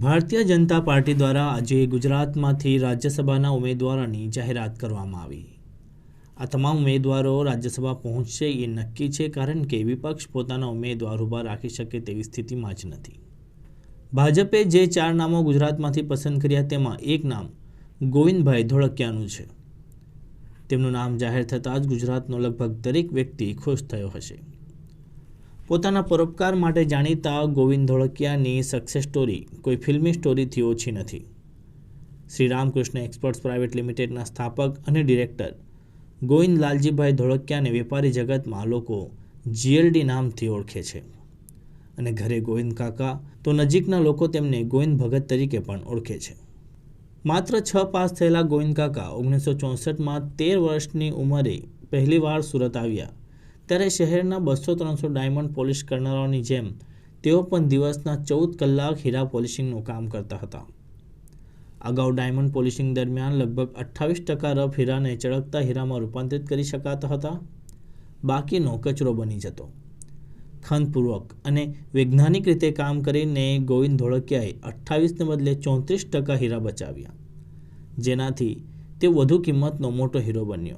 Bharatiya Janata party દ્વારા આજે ગુજરાતમાંથી રાજ્યસભાના ઉમેદવારોની જાહેરાત કરવામાં આવી. આ તમામ ઉમેદવારો રાજ્યસભા પહોંચશે એ નક્કી છે કારણ કે વિપક્ષ પોતાના ઉમેદવાર ઊભા રાખી શકે તેવી સ્થિતિમાં જ નથી. ભાજપે જે ચાર નામો ગુજરાતમાંથી પસંદ કર્યા તેમાં એક નામ ગોવિંદભાઈ ધોળકિયાનું છે. તેમનું નામ જાહેર થતાં જ ગુજરાતનો લગભગ દરેક વ્યક્તિ ખુશ થયો હશે. પોતાના પરોપકાર માટે જાણીતા ગોવિંદ ધોળકિયાની સક્સેસ સ્ટોરી કોઈ ફિલ્મી સ્ટોરીથી ઓછી નથી. શ્રી રામકૃષ્ણ એક્સપર્ટ્સ પ્રાઇવેટ લિમિટેડના સ્થાપક અને ડિરેક્ટર ગોવિંદ લાલજીભાઈ ધોળકિયાને વેપારી જગતમાં લોકો જીએલડી નામથી ઓળખે છે. અને ઘરે ગોવિંદ કાકા તો નજીકના લોકો તેમને ગોવિંદ ભગત તરીકે પણ ઓળખે છે. માત્ર છ પાસ થયેલા ગોવિંદ કાકા ઓગણીસો ચોસઠમાં તેર વર્ષની ઉંમરે પહેલીવાર સુરત આવ્યા. ત્યારે શહેરના બસો ત્રણસો ડાયમંડ પોલિશ કરનારાઓની જેમ, તેઓ પણ દિવસના ચૌદ કલાક હીરા પોલિશિંગનું કામ કરતા હતા. અગાઉ ડાયમંડ પોલિશિંગ દરમિયાન લગભગ અઠ્ઠાવીસ ટકા રફ હીરાને ચળકતા હીરામાં રૂપાંતરિત કરી શકાતા હતા. બાકીનો કચરો બની જતો. ખંતપૂર્વક અને વૈજ્ઞાનિક રીતે કામ કરીને ગોવિંદ ધોળકિયાએ અઠ્ઠાવીસને બદલે ચોત્રીસ ટકા હીરા બચાવ્યા. જેનાથી તે વધુ કિંમતનો મોટો હીરો બન્યો.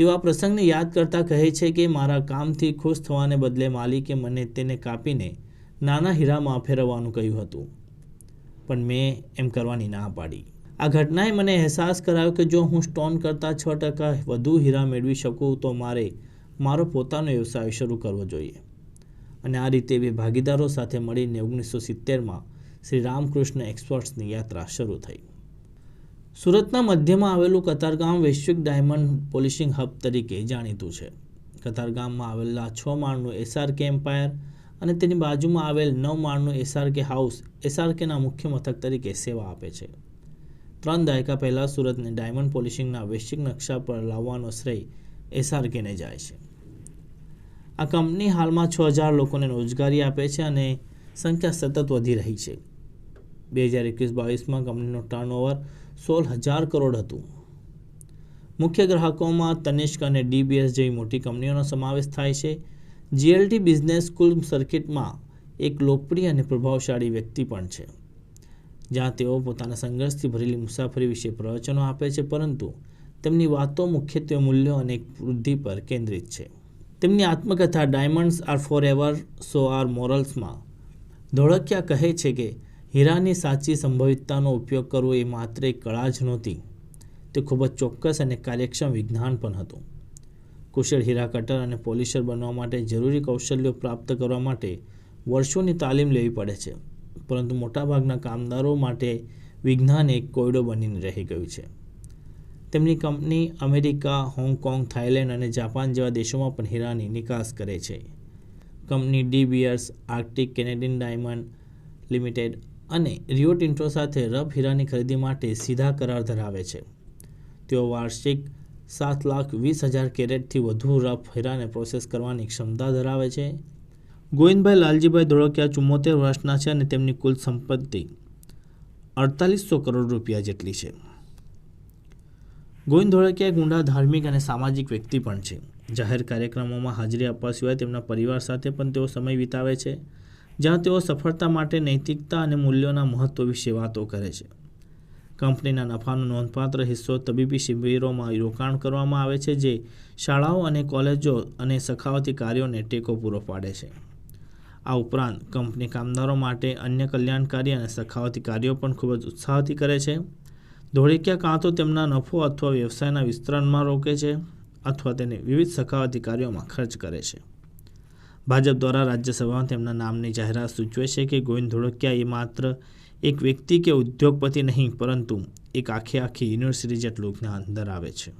તેઓ આ પ્રસંગને યાદ કરતા કહે છે કે, મારા કામથી ખુશ થવાને બદલે માલિકે મને તેને કાપીને નાના હીરામાં ફેરવવાનું કહ્યું હતું. પણ મેં એમ કરવાની ના પાડી. આ ઘટનાએ મને અહેસાસ કરાવ્યો કે જો હું સ્ટોન કરતાં છ ટકા વધુ હીરા મેળવી શકું, તો મારે મારો પોતાનો વ્યવસાય શરૂ કરવો જોઈએ. અને આ રીતે બે ભાગીદારો સાથે મળીને ઓગણીસો સિત્તેરમાં શ્રી રામકૃષ્ણ એક્સપર્ટ્સની યાત્રા શરૂ થઈ. સુરતના મધ્યમાં આવેલું કતારગામ વૈશ્વિક ડાયમંડ પોલિશિંગ હબ તરીકે જાણીતું છે. કતારગામમાં આવેલા છ માળનું એસઆરકે એમ્પાયર અને તેની બાજુમાં આવેલ નવ માળનું એસઆરકે હાઉસ એસઆરકેના મુખ્ય મથક તરીકે સેવા આપે છે. ત્રણ દાયકા પહેલાં સુરતને ડાયમંડ પોલિશિંગના વૈશ્વિક નકશા પર લાવવાનો શ્રેય એસઆરકેને જાય છે. આ કંપની હાલમાં છ હજાર લોકોને રોજગારી આપે છે અને સંખ્યા સતત વધી રહી છે. બે હજાર એકવીસ બાવીસમાં કંપનીનું ટર્નઓવર સોળ હજાર કરોડ હતું. મુખ્ય ગ્રાહકોમાં તનિષ્ક અને ડીબીએસ જેવી મોટી કંપનીઓનો સમાવેશ થાય છે. જીએલટી બિઝનેસ સ્કૂલ સર્કિટમાં એક લોકપ્રિય અને પ્રભાવશાળી વ્યક્તિ પણ છે. જ્યાં તેઓ પોતાના સંઘર્ષથી ભરેલી મુસાફરી વિશે પ્રવચનો આપે છે, પરંતુ તેમની વાતો મુખ્યત્વે મૂલ્યો અને વૃદ્ધિ પર કેન્દ્રિત છે. તેમની આત્મકથા diamonds are forever so are R મોરલ્સમાં ધોળકિયા કહે છે કે હીરાની સાચી સંભવિતતાનો ઉપયોગ કરવો એ માત્ર એક કળા જ નહોતી. તે ખૂબ જ ચોક્કસ અને કાર્યક્ષમ વિજ્ઞાન પણ હતું. કુશળ હીરા કટર અને પોલિશર બનવા માટે જરૂરી કૌશલ્યો પ્રાપ્ત કરવા માટે વર્ષોની તાલીમ લેવી પડે છે, પરંતુ મોટાભાગના કામદારો માટે વિજ્ઞાન એક કોયડો બનીને રહી ગયું છે. તેમની company America, Hong Kong, Thailand અને જાપાન જેવા દેશોમાં પણ હીરાની નિકાસ કરે છે. Company De Beers Arctic Canadian diamond limited અને રિયો ટિન્ટો સાથે રફ હીરાની ખરીદી માટે સીધા કરાર ધરાવે છે. તેઓ વાર્ષિક સાત લાખ વીસ હજાર કેરેટથી વધુ રફ હીરાને પ્રોસેસ કરવાની ક્ષમતા ધરાવે છે. ગોવિંદભાઈ લાલજીભાઈ ધોળકિયા ચુમ્મોતેર વર્ષના છે અને તેમની કુલ સંપત્તિ અડતાલીસો કરોડ રૂપિયા જેટલી છે. ગોવિંદ ધોળકિયા ઊંડા ધાર્મિક અને સામાજિક વ્યક્તિ પણ છે. જાહેર કાર્યક્રમોમાં હાજરી આપવા સિવાય તેમના પરિવાર સાથે પણ તેઓ સમય વિતાવે છે. જ્યાં તેઓ સફળતા માટે નૈતિકતા અને મૂલ્યોના મહત્વ વિશે વાતો કરે છે. કંપનીના નફાનો નોંધપાત્ર હિસ્સો તબીબી શિબિરોમાં રોકાણ કરવામાં આવે છે, જે શાળાઓ અને કોલેજો અને સખાવતી કાર્યોને ટેકો પૂરો પાડે છે. આ ઉપરાંત, કંપની કામદારો માટે અન્ય કલ્યાણકારી અને સખાવતી કાર્યો પણ ખૂબ જ ઉત્સાહથી કરે છે. ધોળકિયા કાં તો તેમના નફો અથવા વ્યવસાયના વિસ્તરણમાં રોકે છે, અથવા તેને વિવિધ સખાવતી કાર્યોમાં ખર્ચ કરે છે. ભાજપ દ્વારા રાજ્યસભામાં તેમના નામની જાહેરાત સૂચવે છે કે ગોવિંદ ધોળકિયા એ માત્ર એક વ્યક્તિ કે ઉદ્યોગપતિ નહીં, પરંતુ એક આખી આખી યુનિવર્સિટી જેટલું જ્ઞાન ધરાવે છે.